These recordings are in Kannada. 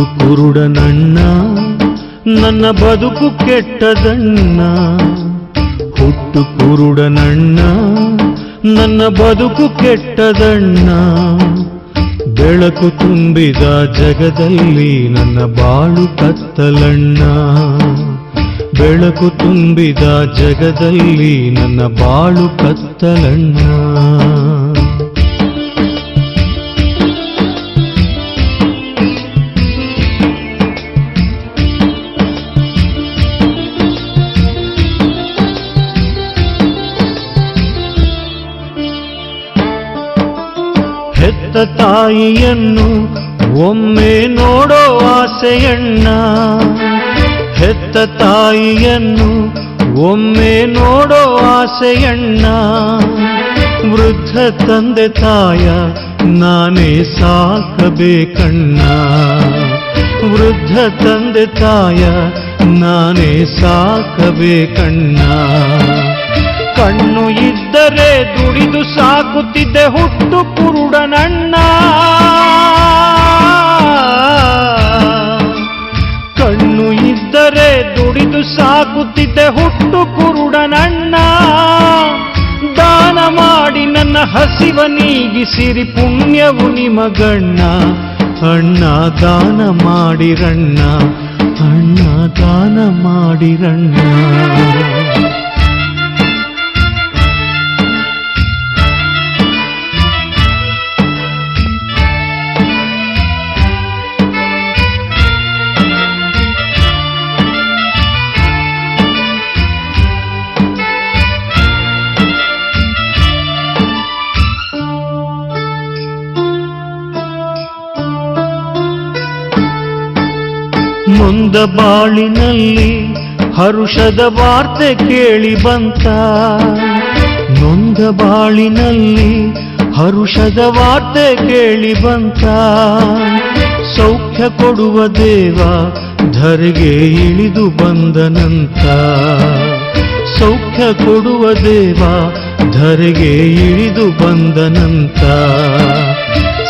ಕುರುಡನಣ್ಣ ನನ್ನ ಬದುಕು ಕೆಟ್ಟದಣ್ಣ. ಹುಟ್ಟು ಕುರುಡನಣ್ಣ ನನ್ನ ಬದುಕು ಕೆಟ್ಟದಣ್ಣ. ಬೆಳಕು ತುಂಬಿದ ಜಗದಲ್ಲಿ ನನ್ನ ಬಾಳು ಕತ್ತಲಣ್ಣ. ಬೆಳಕು ತುಂಬಿದ ಜಗದಲ್ಲಿ ನನ್ನ ಬಾಳು ಕತ್ತಲಣ್ಣ. ಹೆತ್ತ ತಾಯಿಯನ್ನು ಒಮ್ಮೆ ನೋಡೋ ಆಸೆಯಣ್ಣ. ಹೆತ್ತ ತಾಯಿಯನ್ನು ಒಮ್ಮೆ ನೋಡೋ ಆಸೆಯಣ್ಣ. ವೃದ್ಧ ತಂದೆ ತಾಯ, ನಾನೇ ಸಾಕಬೇಕಣ್ಣ. ವೃದ್ಧ ತಂದೆ ತಾಯ, ನಾನೇ ಸಾಕಬೇಕಣ್ಣ. ಕಣ್ಣು ಇದ್ದರೆ ದುಡಿದು ಸಾಕುತ್ತಿದ್ದೆ ಹುಟ್ಟು ಕುರುಡನಣ್ಣ. ಕಣ್ಣು ಇದ್ದರೆ ದುಡಿದು ಸಾಕುತ್ತಿದ್ದೆ ಹುಟ್ಟು ಕುರುಡನಣ್ಣ. ದಾನ ಮಾಡಿ ನನ್ನ ಹಸಿವ ನೀಗಿಸಿರಿ ಪುಣ್ಯವು ನಿಮಗಣ್ಣ. ಅಣ್ಣ, ದಾನ ಮಾಡಿರಣ್ಣ. ಅಣ್ಣ, ದಾನ ಮಾಡಿರಣ್ಣ. ನೊಂದ ಬಾಳಿನಲ್ಲಿ ಹರುಷದ ವಾರ್ತೆ ಕೇಳಿ ಬಂತ. ನೊಂದ ಬಾಳಿನಲ್ಲಿ ಹರುಷದ ವಾರ್ತೆ ಕೇಳಿ ಬಂತ. ಸೌಖ್ಯ ಕೊಡುವ ದೇವ ಧರೆಗೆ ಇಳಿದು ಬಂದನಂತ ಸೌಖ್ಯ ಕೊಡುವ ದೇವ ಧರೆಗೆ ಇಳಿದು ಬಂದನಂತ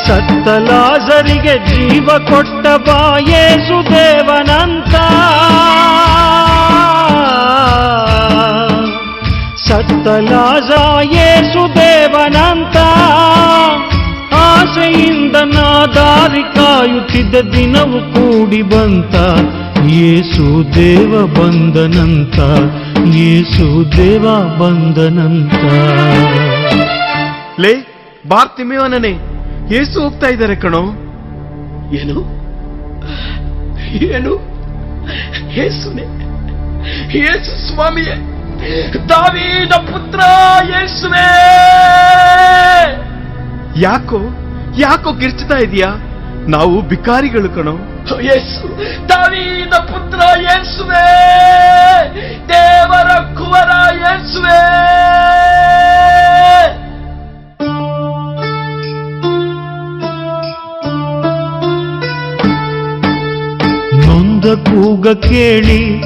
ಸತ್ತ ಲಾಜರಿಗೆ ಜೀವ ಕೊಟ್ಟ ಬಾಯೇಸು ದೇವನಂತ. ಸತ್ತ ಲಾಜ ಯೇಸು ದೇವನಂತ. ಆಸೆಯಿಂದ ನಾ ದಾರಿ ಕಾಯುತ್ತಿದ್ದ ದಿನವು ಕೂಡಿ ಬಂತ. ಯೇಸು ದೇವ ಬಂದನಂತ. ಯೇಸು ದೇವ ಬಂದನಂತ. ಲೇ ಬಾರ್ತಿಮೇವನೇ ಏಸು ಹೋಗ್ತಾ ಇದ್ದಾರೆ ಕಣೋ. ಏನು? ಏನು? ಏಸುನೆ ಏಸು ಸ್ವಾಮಿಯೇ ದಾವೀದ ಪುತ್ರ ಯೇಸುವೇ ಯಾಕೋ ಯಾಕೋ ಗಿರ್ಚ್ತಾ ಇದೀಯಾ? ನಾವು ಬಿಕಾರಿಗಳು ಕಣೋ. ಯೇಸು ದಾವೀದ ಪುತ್ರ ಯೇಸುವೇ ದೇವರ ಕುವರ ಯೇಸುವೇ ನೊಂದ ಕೂಗ ಕೇಳಿ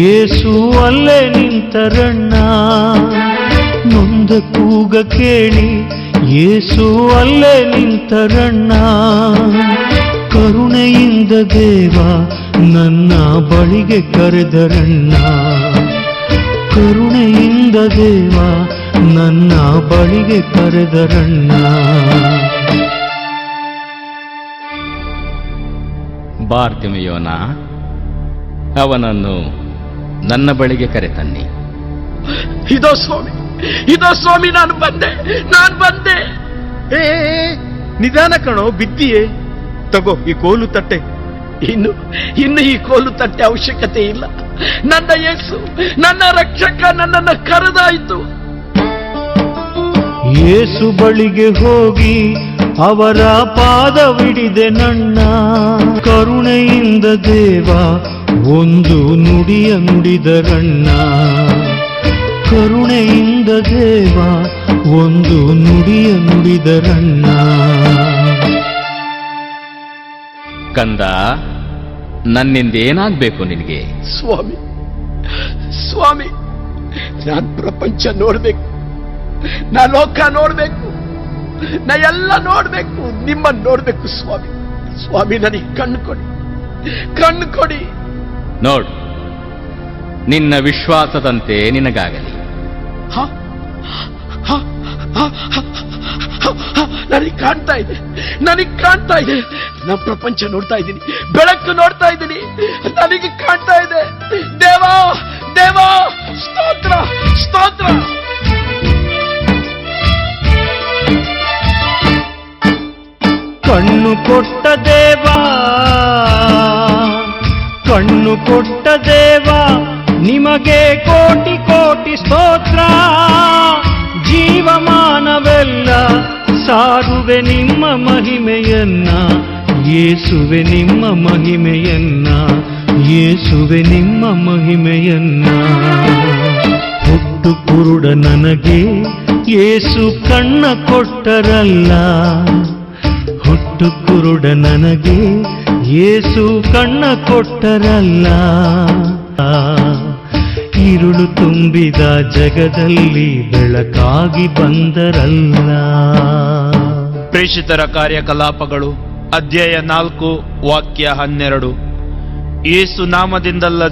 ಯೇಸು ಅಲ್ಲೇ ನಿಂತರಣ್ಣ. ನೊಂದ ಕೂಗ ಕೇಳಿ ಯೇಸು ಅಲ್ಲೇ ನಿಂತರಣ್ಣ. ಕರುಣೆಯಿಂದ ದೇವ ನನ್ನ ಬಳಿಗೆ ಕರೆದರಣ್ಣ. ಕರುಣೆಯಿಂದ ದೇವ ನನ್ನ ಬಳಿಗೆ ಕರೆದರಣ್ಣ. ಬಾರ್ತಿಮೆಯೋನ ಅವನನ್ನು ನನ್ನ ಬಳಿಗೆ ಕರೆತನ್ನಿ. ಇದೋ ಸ್ವಾಮಿ ಇದೋ ಸ್ವಾಮಿ ನಾನು ಬಂದೆ ನಾನು ಬಂದೆ. ಏ ನಿಧಾನ ಕಣೋ ಬಿದ್ದಿಯೇ? ತಗೋ ಈ ಕೋಲು ತಟ್ಟೆ. ಇನ್ನು ಇನ್ನು ಈ ಕೋಲು ತಟ್ಟೆ ಅವಶ್ಯಕತೆ ಇಲ್ಲ. ನನ್ನ ಯೇಸು ನನ್ನ ರಕ್ಷಕ ನನ್ನನ್ನು ಕರೆದಾಯಿತು. ಯೇಸು ಬಳಿಗೆ ಹೋಗಿ ಅವರ ಪಾದವಿಡಿದೆ ನನ್ನ. ಕರುಣೆಯಿಂದ ದೇವ ಒಂದು ನುಡಿಯ ನುಡಿದರಣ್ಣ ಕರುಣೆಯಿಂದ ದೇವ ಒಂದು ನುಡಿಯ ನುಡಿದರಣ್ಣ ಕಂದ ನನ್ನಿಂದ ಏನಾಗ್ಬೇಕು ನಿನಗೆ? ಸ್ವಾಮಿ ಸ್ವಾಮಿ ನಾನ್ ಪ್ರಪಂಚ ನೋಡ್ಬೇಕು ನಾ ಲೋಕ ನೋಡ್ಬೇಕು ನಾ ಎಲ್ಲ ನೋಡ್ಬೇಕು ನಿಮ್ಮನ್ನ ನೋಡ್ಬೇಕು ಸ್ವಾಮಿ. ಸ್ವಾಮಿ ನನಗೆ ಕಣ್ಣು ಕೊಡಿ ಕಣ್ಣು ಕೊಡಿ. ನೋಡು ನಿನ್ನ ವಿಶ್ವಾಸದಂತೆ ನಿನಗಾಗಲಿ. ನನಗೆ ಹ? ಹ? ಹ? ಹ? ನನಗ್ ಕಾಣ್ತಾ ಇದೆ ನನಗೆ ಕಾಣ್ತಾ ಇದೆ. ನಮ್ಮ ಪ್ರಪಂಚ ನೋಡ್ತಾ ಇದ್ದೀನಿ ಬೆಳಕು ನೋಡ್ತಾ ಇದ್ದೀನಿ. ನನಗೆ ಕಾಣ್ತಾ ಇದೆ. ದೇವ ದೇವ ಸ್ತೋತ್ರ ಸ್ತೋತ್ರ. ಕಣ್ಣು ಕೊಟ್ಟ ದೇವ ಕಣ್ಣು ಕೊಟ್ಟ ದೇವ ನಿಮಗೆ ಕೋಟಿ ಕೋಟಿ ಸ್ತೋತ್ರ. ಜೀವಮಾನವೆಲ್ಲ ಸಾರುವೆ ನಿಮ್ಮ ಮಹಿಮೆಯನ್ನ ಯೇಸುವೆ ನಿಮ್ಮ ಮಹಿಮೆಯನ್ನ ಯೇಸುವೆ ನಿಮ್ಮ ಮಹಿಮೆಯನ್ನ. ಹುಟ್ಟು ಕುರುಡ ನನಗೆ ಏಸು ಕಣ್ಣ ಕೊಟ್ಟರಲ್ಲ ಹುಟ್ಟು ಕುರುಡ ನನಗೆ ಯೇಸು ಕಣ್ಣ ಕೊಟ್ಟರಲ್ಲ. ಇರುಳು ತುಂಬಿದ ಜಗದಲ್ಲಿ ಬೆಳಕಾಗಿ ಬಂದರಲ್ಲ. ಪ್ರೇಷಿತರ ಕಾರ್ಯಕಲಾಪಗಳು, ಅಧ್ಯಾಯ ನಾಲ್ಕು, ವಾಕ್ಯ ಹನ್ನೆರಡು. ಏಸು ನಾಮದಿಂದಲ್ಲದೆ